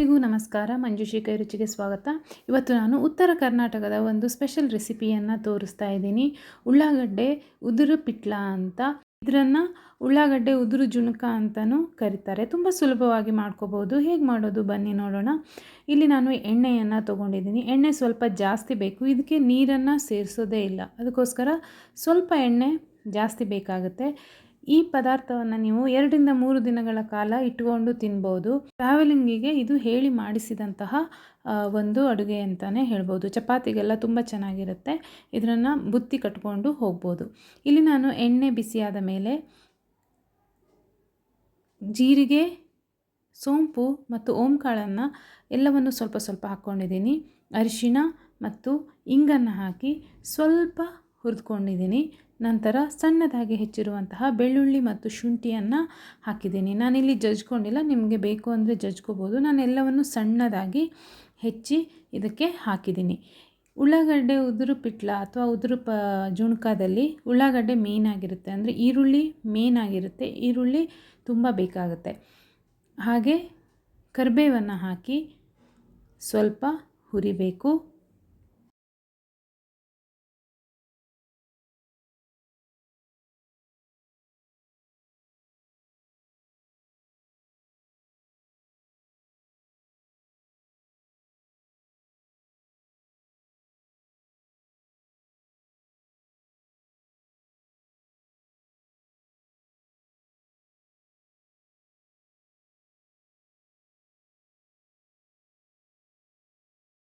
ಎಲ್ಲರಿಗೂ ನಮಸ್ಕಾರ. ಮಂಜುಷಿ ರುಚಿಗೆ ಸ್ವಾಗತ. ಇವತ್ತು ನಾನು ಉತ್ತರ ಕರ್ನಾಟಕದ ಒಂದು ಸ್ಪೆಷಲ್ ರೆಸಿಪಿಯನ್ನು ತೋರಿಸ್ತಾ ಇದ್ದೀನಿ. ಉಳ್ಳಾಗಡ್ಡೆ ಉದುರು ಪಿಟ್ಲ ಅಂತ. ಇದರನ್ನು ಉಳ್ಳಾಗಡ್ಡೆ ಉದುರು ಜುಣುಕ ಅಂತಲೂ ಕರೀತಾರೆ. ತುಂಬ ಸುಲಭವಾಗಿ ಮಾಡ್ಕೋಬೋದು. ಹೇಗೆ ಮಾಡೋದು ಬನ್ನಿ ನೋಡೋಣ. ಇಲ್ಲಿ ನಾನು ಎಣ್ಣೆಯನ್ನು ತೊಗೊಂಡಿದ್ದೀನಿ. ಎಣ್ಣೆ ಸ್ವಲ್ಪ ಜಾಸ್ತಿ ಬೇಕು. ಇದಕ್ಕೆ ನೀರನ್ನು ಸೇರಿಸೋದೇ ಇಲ್ಲ. ಅದಕ್ಕೋಸ್ಕರ ಸ್ವಲ್ಪ ಎಣ್ಣೆ ಜಾಸ್ತಿ ಬೇಕಾಗುತ್ತೆ. ಈ ಪದಾರ್ಥವನ್ನು ನೀವು ಎರಡರಿಂದ ಮೂರು ದಿನಗಳ ಕಾಲ ಇಟ್ಕೊಂಡು ತಿನ್ಬೋದು. ಟ್ರಾವೆಲಿಂಗಿಗೆ ಇದು ಹೇಳಿ ಮಾಡಿಸಿದಂತಹ ಒಂದು ಅಡುಗೆ ಅಂತಲೇ ಹೇಳ್ಬೋದು. ಚಪಾತಿಗೆಲ್ಲ ತುಂಬ ಚೆನ್ನಾಗಿರುತ್ತೆ. ಇದನ್ನು ಬುತ್ತಿ ಕಟ್ಕೊಂಡು ಹೋಗ್ಬೋದು. ಇಲ್ಲಿ ನಾನು ಎಣ್ಣೆ ಬಿಸಿಯಾದ ಮೇಲೆ ಜೀರಿಗೆ, ಸೋಂಪು ಮತ್ತು ಓಂಕಾಳನ್ನು ಎಲ್ಲವನ್ನು ಸ್ವಲ್ಪ ಸ್ವಲ್ಪ ಹಾಕ್ಕೊಂಡಿದ್ದೀನಿ. ಅರಿಶಿಣ ಮತ್ತು ಇಂಗನ್ನು ಹಾಕಿ ಸ್ವಲ್ಪ ಹುರಿದುಕೊಂಡಿದ್ದೀನಿ. ನಂತರ ಸಣ್ಣದಾಗಿ ಹೆಚ್ಚಿರುವಂತಹ ಬೆಳ್ಳುಳ್ಳಿ ಮತ್ತು ಶುಂಠಿಯನ್ನು ಹಾಕಿದ್ದೀನಿ. ನಾನಿಲ್ಲಿ ಜಜ್ಕೊಂಡಿಲ್ಲ, ನಿಮಗೆ ಬೇಕು ಅಂದರೆ ಜಜ್ಕೋಬೋದು. ನಾನು ಎಲ್ಲವನ್ನು ಸಣ್ಣದಾಗಿ ಹೆಚ್ಚಿ ಇದಕ್ಕೆ ಹಾಕಿದ್ದೀನಿ. ಉಳ್ಳಾಗಡ್ಡೆ ಉದುರು ಪಿಟ್ಲ ಅಥವಾ ಉದುರು ಪ ಜುಣ್ಕಾದಲ್ಲಿ ಉಳ್ಳಾಗಡ್ಡೆ ಮೇನ್ ಆಗಿರುತ್ತೆ. ಅಂದರೆ ಈರುಳ್ಳಿ ಮೇನ್ ಆಗಿರುತ್ತೆ. ಈರುಳ್ಳಿ ತುಂಬ ಬೇಕಾಗುತ್ತೆ. ಹಾಗೆ ಕರಿಬೇವನ್ನು ಹಾಕಿ ಸ್ವಲ್ಪ ಹುರಿಬೇಕು.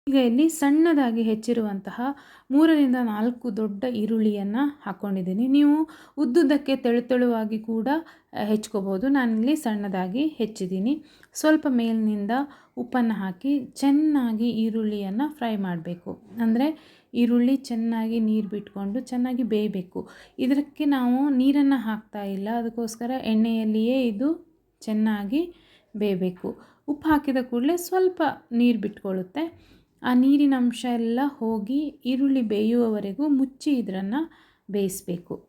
ಈಗ ಇಲ್ಲಿ ಸಣ್ಣದಾಗಿ ಹೆಚ್ಚಿರುವಂತಹ ಮೂರರಿಂದ ನಾಲ್ಕು ದೊಡ್ಡ ಈರುಳ್ಳಿಯನ್ನು ಹಾಕ್ಕೊಂಡಿದ್ದೀನಿ ನೀವು ಉದ್ದುದ್ದಕ್ಕೆ ತೆಳು ತೆಳುವಾಗಿ ಕೂಡ ಹೆಚ್ಕೋಬೋದು. ನಾನಿಲ್ಲಿ ಸಣ್ಣದಾಗಿ ಹೆಚ್ಚಿದ್ದೀನಿ. ಸ್ವಲ್ಪ ಮೇಲಿನಿಂದ ಉಪ್ಪನ್ನು ಹಾಕಿ ಚೆನ್ನಾಗಿ ಈರುಳ್ಳಿಯನ್ನು ಫ್ರೈ ಮಾಡಬೇಕು. ಅಂದರೆ ಈರುಳ್ಳಿ ಚೆನ್ನಾಗಿ ನೀರು ಬಿಟ್ಕೊಂಡು ಚೆನ್ನಾಗಿ ಬೇಯಬೇಕು. ಇದಕ್ಕೆ ನಾವು ನೀರನ್ನು ಹಾಕ್ತಾ ಇಲ್ಲ. ಅದಕ್ಕೋಸ್ಕರ ಎಣ್ಣೆಯಲ್ಲಿಯೇ ಇದು ಚೆನ್ನಾಗಿ ಬೇಯಬೇಕು. ಉಪ್ಪು ಹಾಕಿದ ಕೂಡಲೇ ಸ್ವಲ್ಪ ನೀರು ಬಿಟ್ಕೊಳ್ಳುತ್ತೆ. ಆ ನೀರಿನ ಅಂಶ ಎಲ್ಲ ಹೋಗಿ ಈರುಳ್ಳಿ ಬೇಯುವವರೆಗೂ ಮುಚ್ಚಿ ಇದನ್ನು ಬೇಯಿಸಬೇಕು.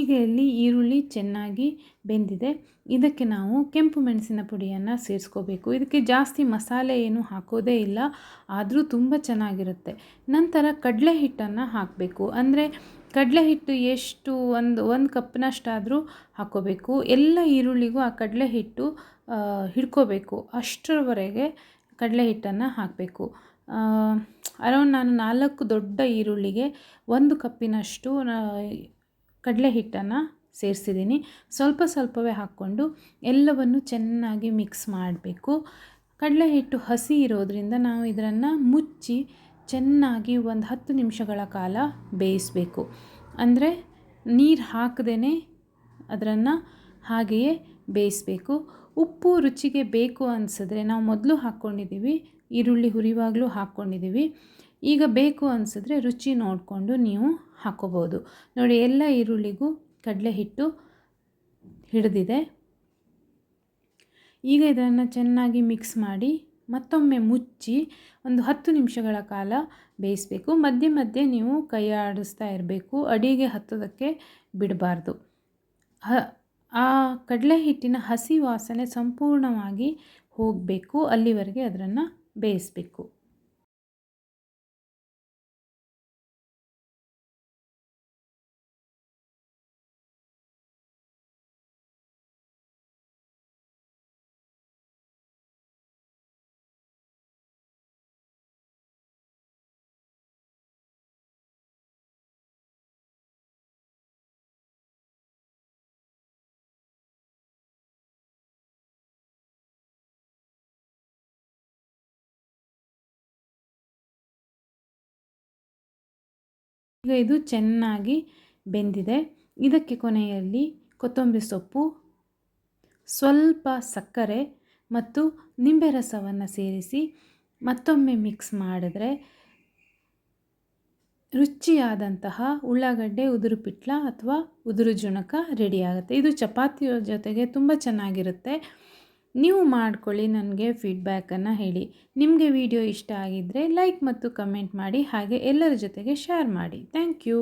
ಈಗ ಇಲ್ಲಿ ಈರುಳ್ಳಿ ಚೆನ್ನಾಗಿ ಬೆಂದಿದೆ. ಇದಕ್ಕೆ ನಾವು ಕೆಂಪು ಮೆಣಸಿನ ಪುಡಿಯನ್ನು ಸೇರಿಸ್ಕೋಬೇಕು. ಇದಕ್ಕೆ ಜಾಸ್ತಿ ಮಸಾಲೆ ಏನು ಹಾಕೋದೇ ಇಲ್ಲ, ಆದರೂ ತುಂಬ ಚೆನ್ನಾಗಿರುತ್ತೆ. ನಂತರ ಕಡಲೆ ಹಿಟ್ಟನ್ನು ಹಾಕಬೇಕು. ಅಂದರೆ ಕಡಲೆ ಹಿಟ್ಟು ಎಷ್ಟು ಒಂದು ಒಂದು ಕಪ್ನಷ್ಟಾದರೂ ಹಾಕೋಬೇಕು. ಎಲ್ಲ ಈರುಳ್ಳಿಗೂ ಆ ಕಡಲೆ ಹಿಟ್ಟು ಹಿಡ್ಕೋಬೇಕು. ಅಷ್ಟರವರೆಗೆ ಕಡಲೆ ಹಿಟ್ಟನ್ನು ಹಾಕಬೇಕು. ಅರೌಂಡ್ ನಾನು ನಾಲ್ಕು ದೊಡ್ಡ ಈರುಳ್ಳಿಗೆ ಒಂದು ಕಪ್ಪಿನಷ್ಟು ಕಡಲೆ ಹಿಟ್ಟನ್ನು ಸೇರಿಸಿದ್ದೀನಿ. ಸ್ವಲ್ಪ ಸ್ವಲ್ಪವೇ ಹಾಕ್ಕೊಂಡು ಎಲ್ಲವನ್ನು ಚೆನ್ನಾಗಿ ಮಿಕ್ಸ್ ಮಾಡಬೇಕು. ಕಡಲೆ ಹಿಟ್ಟು ಹಸಿ ಇರೋದರಿಂದ ನಾವು ಇದನ್ನು ಮುಚ್ಚಿ ಚೆನ್ನಾಗಿ ಒಂದು ಹತ್ತು ನಿಮಿಷಗಳ ಕಾಲ ಬೇಯಿಸಬೇಕು. ಅಂದರೆ ನೀರು ಹಾಕದೇ ಅದನ್ನು ಹಾಗೆಯೇ ಬೇಯಿಸಬೇಕು. ಉಪ್ಪು ರುಚಿಗೆ ಬೇಕು ಅನಿಸಿದ್ರೆ ನಾವು ಮೊದಲು ಹಾಕ್ಕೊಂಡಿದ್ದೀವಿ ಈರುಳ್ಳಿ ಹುರಿವಾಗಲೂ ಹಾಕ್ಕೊಂಡಿದ್ದೀವಿ ಈಗ ಬೇಕು ಅನಿಸಿದ್ರೆ ರುಚಿ ನೋಡಿಕೊಂಡು ನೀವು ಹಾಕೋಬೋದು. ನೋಡಿ, ಎಲ್ಲ ಈರುಳ್ಳಿಗೂ ಕಡಲೆ ಹಿಟ್ಟು ಹಿಡಿದಿದೆ. ಈಗ ಇದನ್ನು ಚೆನ್ನಾಗಿ ಮಿಕ್ಸ್ ಮಾಡಿ ಮತ್ತೊಮ್ಮೆ ಮುಚ್ಚಿ ಒಂದು ಹತ್ತು ನಿಮಿಷಗಳ ಕಾಲ ಬೇಯಿಸಬೇಕು. ಮಧ್ಯೆ ಮಧ್ಯೆ ನೀವು ಕೈ ಆಡಿಸ್ತಾ ಇರಬೇಕು. ಅಡಿಗೆ ಹತ್ತೋದಕ್ಕೆ ಬಿಡಬಾರ್ದು. ಹ, ಆ ಕಡಲೆ ಹಿಟ್ಟಿನ ಹಸಿ ವಾಸನೆ ಸಂಪೂರ್ಣವಾಗಿ ಹೋಗಬೇಕು. ಅಲ್ಲಿವರೆಗೆ ಅದನ್ನು ಬೇಯಿಸಬೇಕು. ಈಗ ಇದು ಚೆನ್ನಾಗಿ ಬೆಂದಿದೆ. ಇದಕ್ಕೆ ಕೊನೆಯಲ್ಲಿ ಕೊತ್ತಂಬರಿ ಸೊಪ್ಪು, ಸ್ವಲ್ಪ ಸಕ್ಕರೆ ಮತ್ತು ನಿಂಬೆ ರಸವನ್ನು ಸೇರಿಸಿ ಮತ್ತೊಮ್ಮೆ ಮಿಕ್ಸ್ ಮಾಡಿದ್ರೆ ರುಚಿಯಾದಂತಹ ಉಳ್ಳಾಗಡ್ಡೆ, ಉದುರು ಪಿಟ್ಲ ಅಥವಾ ಉದುರು ಜುಣಕ ರೆಡಿಯಾಗುತ್ತೆ ಇದು ಚಪಾತಿಯ ಜೊತೆಗೆ ತುಂಬ ಚೆನ್ನಾಗಿರುತ್ತೆ. ನೀವು ಮಾಡ್ಕೊಳ್ಳಿ, ನನಗೆ ಫೀಡ್ಬ್ಯಾಕನ್ನು ಹೇಳಿ. ನಿಮಗೆ ವಿಡಿಯೋ ಇಷ್ಟ ಆಗಿದ್ದರೆ ಲೈಕ್ ಮತ್ತು ಕಮೆಂಟ್ ಮಾಡಿ, ಹಾಗೆ ಎಲ್ಲರ ಜೊತೆಗೆ ಶೇರ್ ಮಾಡಿ. Thank you